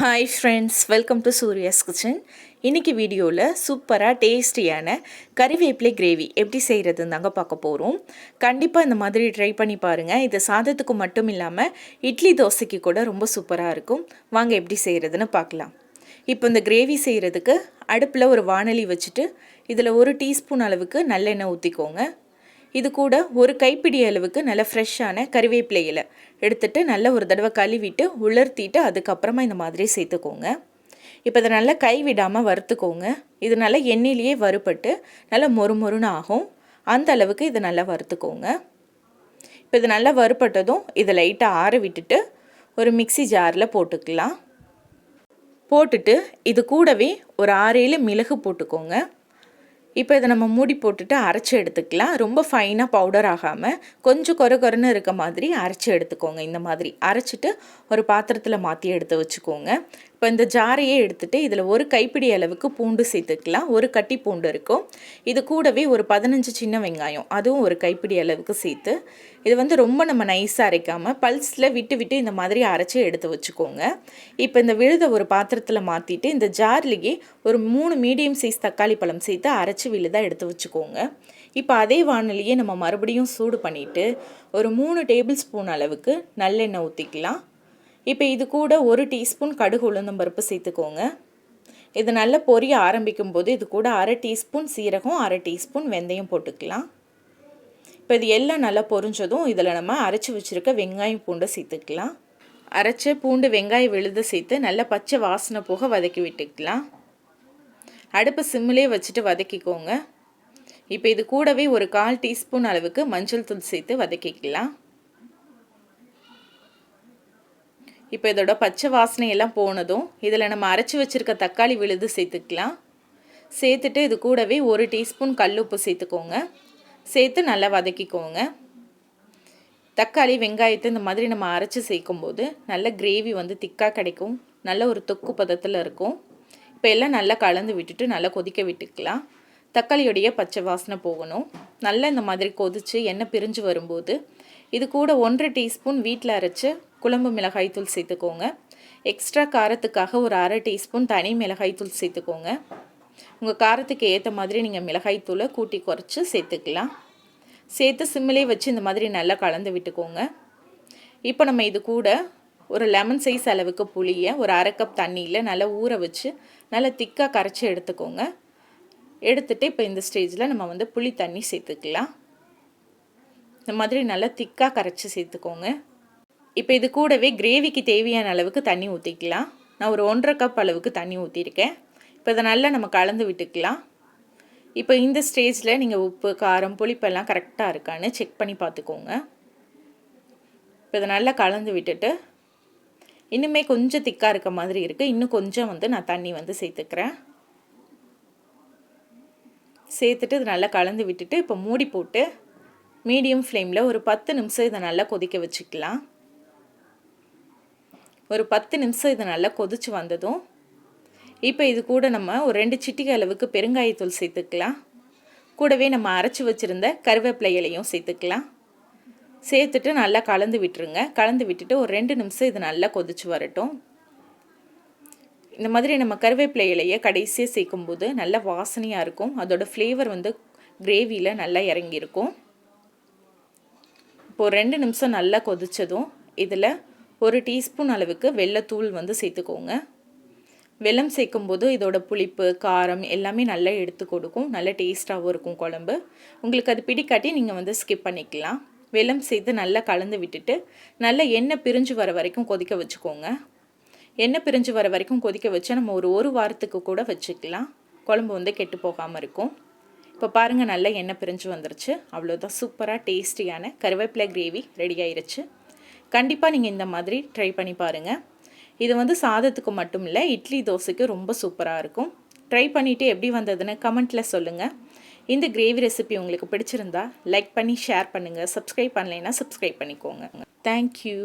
Hi friends welcome to Surya's kitchen இன்றைக்கி வீடியோவில் சூப்பராக டேஸ்டியான கறிவேப்பிலை கிரேவி எப்படி செய்கிறதுன்னு தாங்க பார்க்க போகிறோம் கண்டிப்பாக இந்த மாதிரி ட்ரை பண்ணி பாருங்கள் இது சாதத்துக்கு மட்டும் இல்லாமல் இட்லி தோசைக்கு கூட ரொம்ப சூப்பராக இருக்கும். வாங்க எப்படி செய்கிறதுன்னு பார்க்கலாம். இப்போ இந்த கிரேவி செய்கிறதுக்கு அடுப்பில் ஒரு வானலி வச்சுட்டு இதில் ஒரு டீஸ்பூன் அளவுக்கு நல்லெண்ணெய் ஊற்றிக்கோங்க இது கூட ஒரு கைப்பிடி அளவுக்கு நல்ல ஃப்ரெஷ்ஷான கறிவேப்பிலை இலை எடுத்துகிட்டு நல்லா ஒரு தடவை கழுவிட்டு உலர்த்திட்டு அதுக்கப்புறமா இந்த மாதிரி சேர்த்துக்கோங்க. இப்போ இதை நல்லா கை விடாமல் வறுத்துக்கோங்க. இது நல்லா எண்ணெயிலேயே வறுபட்டு நல்லா மொறு மொறுன்னு ஆகும். அந்த அளவுக்கு இதை நல்லா வறுத்துக்கோங்க. இப்போ இது நல்லா வறுப்பட்டதும் இதை லைட்டாக ஆற விட்டுட்டு ஒரு மிக்சி ஜாரில் போட்டுக்கலாம். போட்டுட்டு இது கூடவே ஒரு ஆறேழு மிளகு போட்டுக்கோங்க. இப்போ இதை நம்ம மூடி போட்டுட்டு அரைச்சி எடுத்துக்கலாம். ரொம்ப ஃபைனாக பவுடர் ஆகாமல் கொஞ்சம் கொர கொரன்னு இருக்க மாதிரி அரைச்சி எடுத்துக்கோங்க. இந்த மாதிரி அரைச்சிட்டு ஒரு பாத்திரத்தில் மாற்றி எடுத்து வச்சுக்கோங்க. இப்போ இந்த ஜாரையே எடுத்துகிட்டு இதில் ஒரு கைப்பிடி அளவுக்கு பூண்டு சேர்த்துக்கலாம். ஒரு கட்டி பூண்டு இருக்கும். இது கூடவே ஒரு பதினஞ்சு சின்ன வெங்காயம். அதுவும் ஒரு கைப்பிடி அளவுக்கு சேர்த்து. இது வந்து ரொம்ப நம்ம நைஸாக அரைக்காமல் பல்ஸில் விட்டு விட்டு இந்த மாதிரி அரைச்சி எடுத்து வச்சுக்கோங்க. இப்போ இந்த விழுதை ஒரு பாத்திரத்தில் மாற்றிட்டு இந்த ஜார்லேயே ஒரு மூணு மீடியம் சைஸ் தக்காளி பழம் சேர்த்து அரைச்சி விழுதாக எடுத்து வச்சுக்கோங்க. இப்போ அதே வானிலையே நம்ம மறுபடியும் சூடு பண்ணிவிட்டு ஒரு மூணு டேபிள் ஸ்பூன் அளவுக்கு நல்லெண்ணெய் ஊற்றிக்கலாம் இப்போ இது கூட ஒரு டீஸ்பூன் கடுகு உளுந்தம் பருப்பு சேர்த்துக்கோங்க. இது நல்லா பொரிய ஆரம்பிக்கும் போது இது கூட அரை டீஸ்பூன் சீரகம் அரை டீஸ்பூன் வெந்தயம் போட்டுக்கலாம். இப்போ இது எல்லாம் நல்லா பொரிஞ்சதும் இதில் நம்ம அரைச்சி வச்சுருக்க வெங்காயம் பூண்டை சேர்த்துக்கலாம். அரைச்ச பூண்டு வெங்காயம் விழுத சேர்த்து நல்லா பச்சை வாசனை போக வதக்கி விட்டுக்கலாம். அடுப்பு சிம்மிலே வச்சுட்டு வதக்கிக்கோங்க. இப்போ இது கூடவே ஒரு கால் டீஸ்பூன் அளவுக்கு மஞ்சள் தூள் சேர்த்து வதக்கிக்கலாம். இப்போ இதோட பச்சை வாசனையெல்லாம் போனதும் இதில் நம்ம அரைச்சி வச்சுருக்க தக்காளி விழுது சேர்த்துக்கலாம். சேர்த்துட்டு இது கூடவே ஒரு டீஸ்பூன் கல் உப்பு சேர்த்துக்கோங்க. சேர்த்து நல்லா வதக்கிக்கோங்க. தக்காளி வெங்காயத்தை இந்த மாதிரி நம்ம அரைச்சி சேர்க்கும்போது நல்ல கிரேவி வந்து திக்காக கிடைக்கும். நல்ல ஒரு தொக்கு பதத்தில் இருக்கும். இப்போ எல்லாம் நல்லா கலந்து விட்டுட்டு நல்லா கொதிக்க விட்டுக்கலாம். தக்காளியுடைய பச்சை வாசனை போகணும். நல்லா இந்த மாதிரி கொதித்து எண்ணெய் பிரிஞ்சு வரும்போது இது கூட ஒன்றரை டீஸ்பூன் வீட்டில் அரைச்சி குழம்பு மிளகாய்த்தூள் சேர்த்துக்கோங்க. எக்ஸ்ட்ரா காரத்துக்காக ஒரு அரை டீஸ்பூன் தனி மிளகாய்த்தூள் சேர்த்துக்கோங்க. உங்கள் காரத்துக்கு ஏற்ற மாதிரி நீங்கள் மிளகாய்த்தூளை கூட்டி குறைச்சி சேர்த்துக்கலாம். சேர்த்து சிம்மிலே வச்சு இந்த மாதிரி நல்லா கலந்து விட்டுக்கோங்க. இப்போ நம்ம இது கூட ஒரு லெமன் சைஸ் அளவுக்கு புளியை ஒரு அரை கப் தண்ணியில் நல்லா ஊற வச்சு நல்லா திக்காக கரைச்சி எடுத்துக்கோங்க. எடுத்துகிட்டு இப்போ இந்த ஸ்டேஜில் நம்ம வந்து புளி தண்ணி சேர்த்துக்கலாம். இந்த மாதிரி நல்லா திக்காக கரைச்சி சேர்த்துக்கோங்க. இப்போ இது கூடவே கிரேவிக்கு தேவையான அளவுக்கு தண்ணி ஊற்றிக்கலாம் நான் ஒரு ஒன்றரை கப் அளவுக்கு தண்ணி ஊற்றிருக்கேன் இப்போ இதை நல்லா நம்ம கலந்து விட்டுக்கலாம். இப்போ இந்த ஸ்டேஜில் நீங்கள் உப்பு காரம் புளிப்பெல்லாம் கரெக்டாக இருக்கான்னு செக் பண்ணி பார்த்துக்கோங்க. இப்போ இதை நல்லா கலந்து விட்டுட்டு இன்னுமே கொஞ்சம் திக்காக இருக்க மாதிரி இருக்குது இன்னும் கொஞ்சம் வந்து நான் தண்ணி வந்து சேர்த்துக்கிறேன். சேர்த்துட்டு இது நல்லா கலந்து விட்டுட்டு இப்போ மூடி போட்டு மீடியம் ஃப்ளேமில் ஒரு பத்து நிமிஷம் இதை நல்லா கொதிக்க வச்சுக்கலாம். ஒரு பத்து நிமிஷம் இது நல்லா கொதிச்சு வந்ததும் இப்போ இது கூட நம்ம ஒரு ரெண்டு சிட்டிகை அளவுக்கு பெருங்காயத்தூள் சேர்த்துக்கலாம். கூடவே நம்ம அரைச்சி வச்சுருந்த கருவேப்பிலை இலையும் சேர்த்துக்கலாம். சேர்த்துட்டு நல்லா கலந்து விட்டுருங்க. கலந்து விட்டுட்டு ஒரு ரெண்டு நிமிஷம் இது நல்லா கொதிச்சு வரட்டும். இந்த மாதிரி நம்ம கருவேப்பிலை இலையை கடைசியாக சேர்க்கும்போது நல்ல வாசனையாக இருக்கும். அதோட ஃப்ளேவர் வந்து கிரேவியில் நல்லா இறங்கியிருக்கும். இப்போது ரெண்டு நிமிஷம் நல்லா கொதித்ததும் இதில் ஒரு டீஸ்பூன் அளவுக்கு வெள்ளத்தூள் வந்து சேர்த்துக்கோங்க. வெல்லம் சேர்க்கும்போது இதோட புளிப்பு காரம் எல்லாமே நல்லா எடுத்து கொடுக்கும். நல்ல டேஸ்ட்டாகவும் இருக்கும் குழம்பு. உங்களுக்கு அது பிடிக்காட்டி நீங்கள் வந்து ஸ்கிப் பண்ணிக்கலாம். வெல்லம் சேர்த்து நல்லா கலந்து விட்டுட்டு நல்லா எண்ணெய் பிரிஞ்சு வர வரைக்கும் கொதிக்க வச்சுக்கோங்க. எண்ணெய் பிரிஞ்சு வர வரைக்கும் கொதிக்க வச்சா நம்ம ஒரு ஒரு வாரத்துக்கு கூட வச்சுக்கலாம். குழம்பு வந்து கெட்டு போகாமல் இருக்கும். இப்போ பாருங்கள் நல்லா எண்ணெய் பிரிஞ்சு வந்துருச்சு. அவ்வளோதான் சூப்பராக டேஸ்டியான கருவேப்பிலை கிரேவி ரெடி ஆயிருச்சு. கண்டிப்பாக நீங்கள் இந்த மாதிரி ட்ரை பண்ணி பாருங்கள் இது வந்து சாதத்துக்கு மட்டும் இல்லை இட்லி தோசைக்கு ரொம்ப சூப்பராக இருக்கும். ட்ரை பண்ணிவிட்டு எப்படி வந்ததுன்னு கமெண்ட்டில் சொல்லுங்கள் இந்த கிரேவி ரெசிபி உங்களுக்கு பிடிச்சிருந்தா லைக் பண்ணி ஷேர் பண்ணுங்கள் சப்ஸ்கிரைப் பண்ணலைன்னா சப்ஸ்கிரைப் பண்ணிக்கோங்க. தேங்க்யூ